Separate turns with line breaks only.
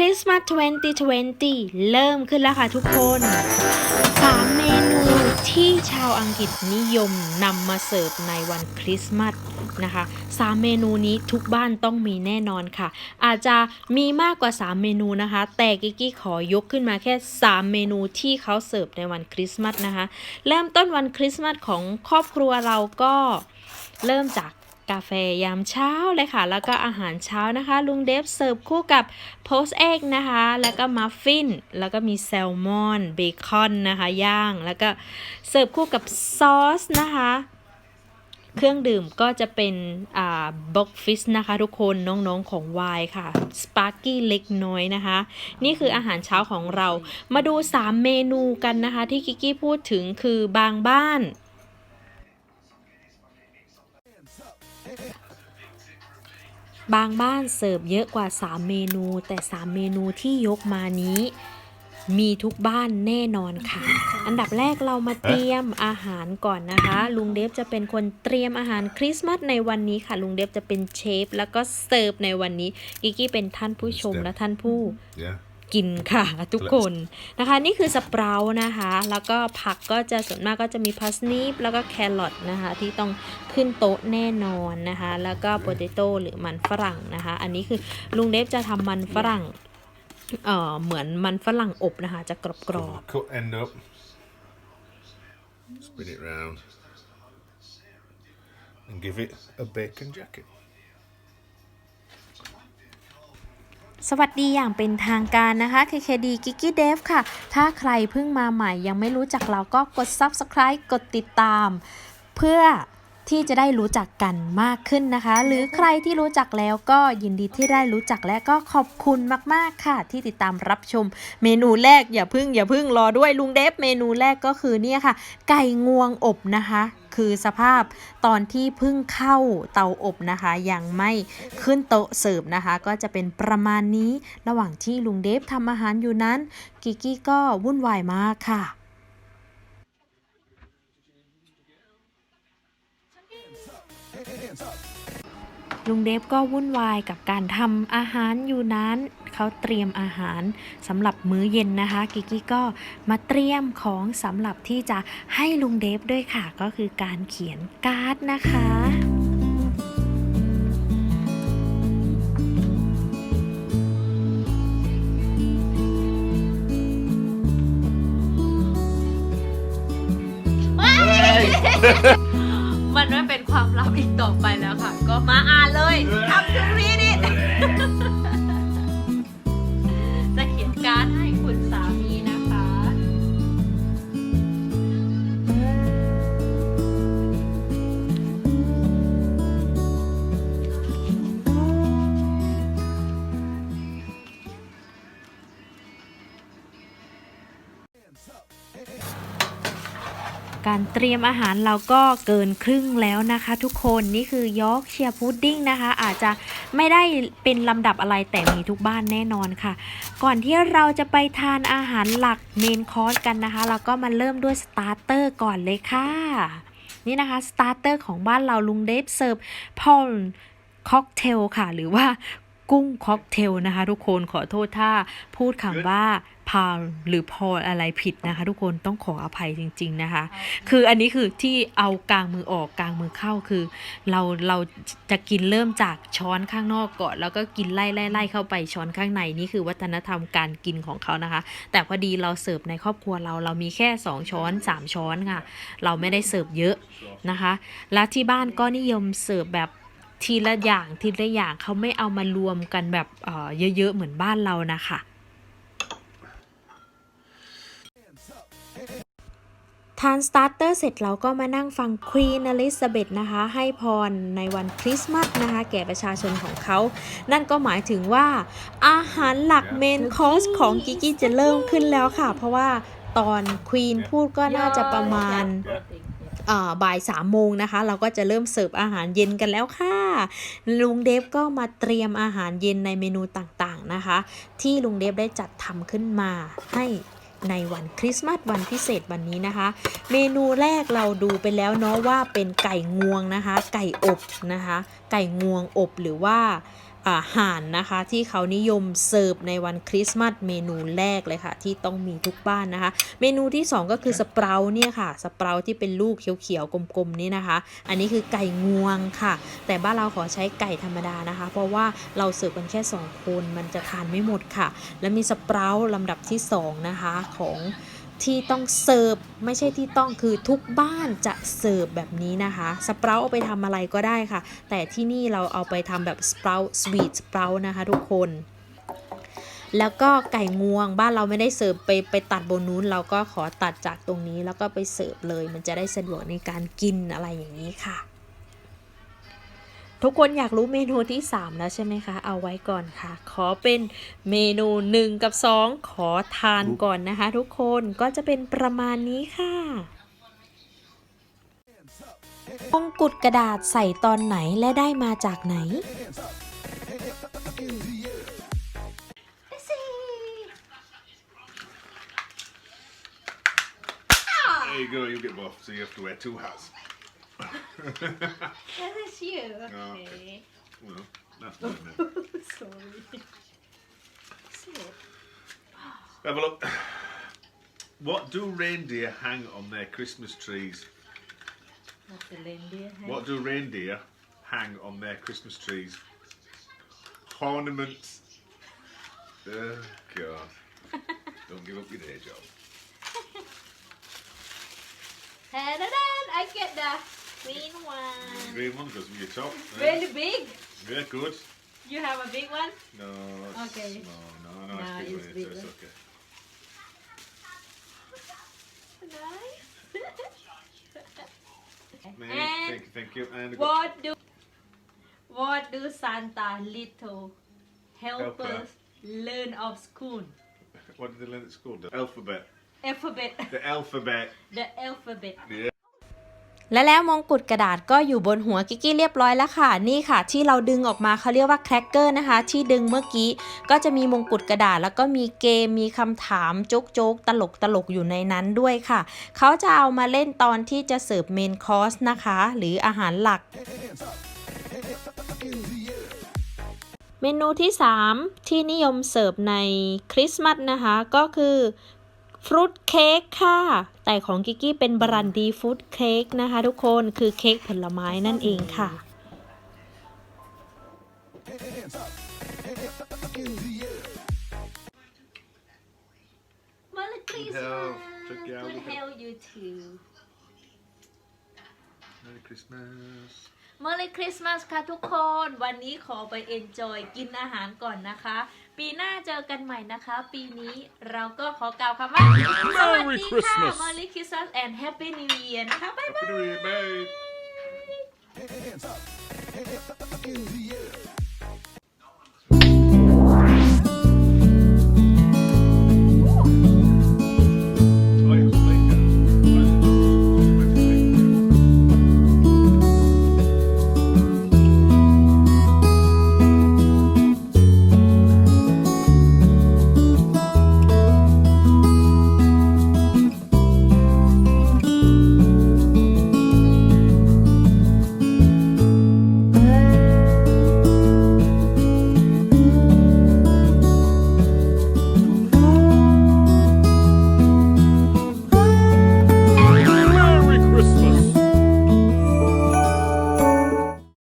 คริสต์มาส2020 เริ่มขึ้นแล้วค่ะทุกคนสามเมนูที่ชาวอังกฤษนิยมนำมาเสิร์ฟในวันคริสต์มาสนะคะสามเมนูนี้ทุกบ้านต้องมีแน่นอนค่ะ อาจจะมีมากกว่า 3 เมนูนะคะ แต่กิกกี้ขอยกขึ้นมาแค่ 3 เมนูที่เขาเสิร์ฟในวันคริสต์มาสนะคะ เริ่มต้นวันคริสต์มาสของครอบครัวเราก็เริ่มจาก กาแฟยามเช้าเลยค่ะ แล้วก็อาหารเช้านะคะ ลุงเดฟเสิร์ฟคู่กับโพสเอ็กนะคะ แล้วก็มัฟฟิน แล้วก็มีแซลมอนเบคอนนะคะ ย่าง แล้วก็เสิร์ฟคู่กับซอสนะคะเครื่องดื่มก็จะเป็นอ่าบ็อกฟิสนะคะทุกคนน้องๆของวายค่ะสปาร์กี้เล็กน้อยนะคะ นี่คืออาหารเช้าของเรามาดู 3 เมนูกันนะคะ ที่กิกกี้พูดถึงคือบางบ้าน บางบ้านเสิร์ฟเยอะกว่า 3 เมนู แต่ 3 เมนูที่ยกมานี้ มีทุกบ้านแน่นอนค่ะ อันดับแรกเรามาเตรียมอาหารก่อนนะคะ ลุงเดฟจะเป็นคนเตรียมอาหารคริสต์มาสในวันนี้ค่ะ ลุงเดฟจะเป็นเชฟแล้วก็เสิร์ฟในวันนี้กิกกี้เป็นท่านผู้ชมและท่านผู้
Yeah.
กินค่ะทุกคนนะคะ นี่คือสเปรานะคะ แล้วก็ผักก็จะส่วนมากก็จะมีพาสนีปแล้วก็แครอทนะคะ ที่ต้องขึ้นโต๊ะแน่นอนนะคะ แล้วก็โปเตโต้หรือมันฝรั่งนะคะ อันนี้คือลุงเดฟจะทำมันฝรั่งเอ่อเหมือนมันฝรั่งอบนะคะ จะกรอบ
Cut end up. Spin it round. And give it a bacon jacket.
สวัสดีอย่างเป็นทางการนะคะ KKD g i g g y Dev ค่ะ ถ้าใครเพิ่งมาใหม่ยังไม่รู้จักเราก็กด Subscribe กดติดตาม เพื่อที่จะได้รู้จักกันมากขึ้นนะคะ หรือใครที่รู้จักแล้วก็ยินดีที่ได้รู้จักและก็ขอบคุณมากๆค่ะ ที่ติดตามรับชม เมนูแรกอย่าพึ่งอย่าพึ่งรอด้วยลุงเดฟเมนูแรกก็คือเนี่ยค่ะ ไก่งวงอบนะคะ คือสภาพตอนที่เพิ่งเข้าเตาอบนะคะ ยังไม่ขึ้นโต๊ะเสิร์ฟนะคะ ก็จะเป็นประมาณนี้ระหว่างที่ลุงเดฟทำอาหารอยู่นั้นกิกกี้ก็วุ่นวายมากค่ะ ลุงเดฟก็วุ่นวายกับการทำอาหารอยู่นั้น เขาเตรียมอาหารสำหรับมื้อเย็นนะคะ กิกกี้ก็มาเตรียมของสำหรับที่จะให้ลุงเดฟด้วยค่ะ ก็คือการเขียนการ์ดนะคะมันไม่เป็นความลับอีกต่อไปแล้วค่ะ ก็มาอ่านเลยทำทูรีดิจ การเตรียมอาหารเราก็เกินครึ่งแล้วนะคะ ทุกคนนี่คือยอร์กเชียร์พุดดิ้งนะคะ อาจจะไม่ได้เป็นลำดับอะไรแต่มีทุกบ้านแน่นอนค่ะ ก่อนที่เราจะไปทานอาหารหลักเมนคอร์สกันนะคะ เราก็มาเริ่มด้วยสตาร์เตอร์ก่อนเลยค่ะ นี่นะคะสตาร์เตอร์ของบ้านเราลุงเดฟเสิร์ฟพอลค็อกเทลค่ะ หรือว่า กุ้งค็อกเทลนะคะทุกคนขอโทษถ้าพูดคำว่าพาลหรือพออะไรผิดนะคะ ทุกคนต้องขออภัยจริง ๆนะคะ คืออันนี้คือที่เอากลางมือออกกลางมือเข้าคือ เราเราจะกินเริ่มจากช้อนข้างนอกก่อนแล้วก็กินไล่ไล่ไล่เข้าไปช้อนข้างในนี่คือวัฒนธรรมการกินของเขานะคะ แต่พอดีเราเสิร์ฟในครอบครัวเราเรามีแค่ 2 ช้อน 3 ช้อนค่ะ เราไม่ได้เสิร์ฟเยอะนะคะ แล้วที่บ้านก็นิยมเสิร์ฟแบบ ทีละอย่างทีละอย่างเขาไม่เอามารวมกันแบบเยอะๆเหมือนบ้านเรานะคะทานสตาร์เตอร์เสร็จเราก็มานั่งฟังควีนอลิซาเบธนะคะ ให้พรในวันคริสต์มาสนะคะ แก่ประชาชนของเขา นั่นก็หมายถึงว่า อาหารหลักเมนคอร์สของกิกกี้จะเริ่มขึ้นแล้วค่ะ เพราะว่าตอนควีนพูดก็น่าจะประมาณบ่ายสามโมงนะคะ เราก็จะเริ่มเสิร์ฟอาหารเย็นกันแล้วค่ะ ลุงเดฟก็มาเตรียมอาหารเย็นในเมนูต่างๆนะคะ ที่ลุงเดฟได้จัดทำขึ้นมาให้ในวันคริสต์มาสวันพิเศษวันนี้นะคะ เมนูแรกเราดูไปแล้วเนาะว่าเป็นไก่งวงนะคะ ไก่อบนะคะ ไก่งวงอบหรือว่า หารนะคะที่เขานิยมเสิร์ฟในวันคริสต์มาสเมนูแรกเลยค่ะ ที่ต้องมีทุกบ้านนะคะ เมนูที่ 2 ก็คือสเปราเนี่ยค่ะสเปราที่เป็นลูกเขียวๆกลมๆนี่นะคะ อันนี้คือไก่งวงค่ะ แต่บ้านเราขอใช้ไก่ธรรมดานะคะ เพราะว่าเราเสิร์ฟกันแค่ 2 คนมันจะทานไม่หมดค่ะ แล้วมีสเปราลำดับที่ 2 นะคะของ ที่ต้องเสิร์ฟไม่ใช่ที่ต้องคือทุกบ้านจะเสิร์ฟแบบนี้นะคะสเปราเอาไปทำอะไรก็ได้ค่ะ แต่ที่นี่เราเอาไปทำแบบสเปราสวีทสเปรานะคะทุกคนแล้วก็ไก่งวงบ้านเราไม่ได้เสิร์ฟไปไปตัดบนนู้น เราก็ขอตัดจากตรงนี้แล้วก็ไปเสิร์ฟเลย มันจะได้สะดวกในการกินอะไรอย่างนี้ค่ะ ทุกคนอยากรู้เมนูที่ 3 แล้วใช่ไหมคะ เอาไว้ก่อนค่ะ ขอเป็นเมนู 1 กับ 2 ขอทานก่อนนะคะ ทุกคนก็จะเป็นประมาณนี้ค่ะมงกุฎกระดาษใส่ตอนไหนและได้มาจากไหน
There you go. You get both, so you have to wear two hats.
That's you.
Oh,
Okay.
Well, that's not.
Sorry. So,
Have a look. What do reindeer hang on their Christmas trees?
what's the reindeer hand?
What do reindeer hang on their Christmas trees? Ornaments. Oh, God. Don't give up your day job.
Ta-da-da! I get the green one.
Green one goes with your top.
Really big.
Yeah, good.
You have a big one?
No,
Okay.
small. No, no,
No,
it's big.
it's
one,
big
so it's okay.
Nice.
Mate,
And
thank you, thank you. And
what do what do Santa little helpers
Helper.
learn of school?
what did they learn at school? The alphabet.
Alphabet.
The alphabet.
the alphabet.
Yeah.
และแล้วมงกุฎกระดาษก็อยู่บนหัวกิกกี้เรียบร้อยแล้วค่ะนี่ค่ะ ที่เราดึงออกมาเขาเรียกว่าแครกเกอร์นะคะ ที่ดึงเมื่อกี้ก็จะมีมงกุฎกระดาษ แล้วก็มีเกมมีคำถามโจ๊กโจ๊กตลกตลกอยู่ในนั้นด้วยค่ะ เขาจะเอามาเล่นตอนที่จะเสิร์ฟเมนคอร์สนะคะ หรืออาหารหลัก เมนูที่ 3 ที่นิยมเสิร์ฟในคริสต์มาสนะคะก็คือ ฟรุตเค้กค่ะ แต่ของกิกกี้เป็นบรันดีฟรุตเค้กนะคะทุกคนคือเค้กผลไม้นั่นเองค่ะ
Merry Christmas.
hell. Took you out
Good
with it.
hell you too.
Merry Christmas.
Merry Christmas ค่ะทุกคน วันนี้ขอไป enjoy กินอาหารก่อนนะคะ ปีหน้าเจอกันใหม่นะคะ ปีนี้เราก็ขอกล่าวคำว่า สวัสดีค่ะ
Christmas
Merry Christmas and Happy New Year นะคะบ๊ายบาย
Happy New Year, mate.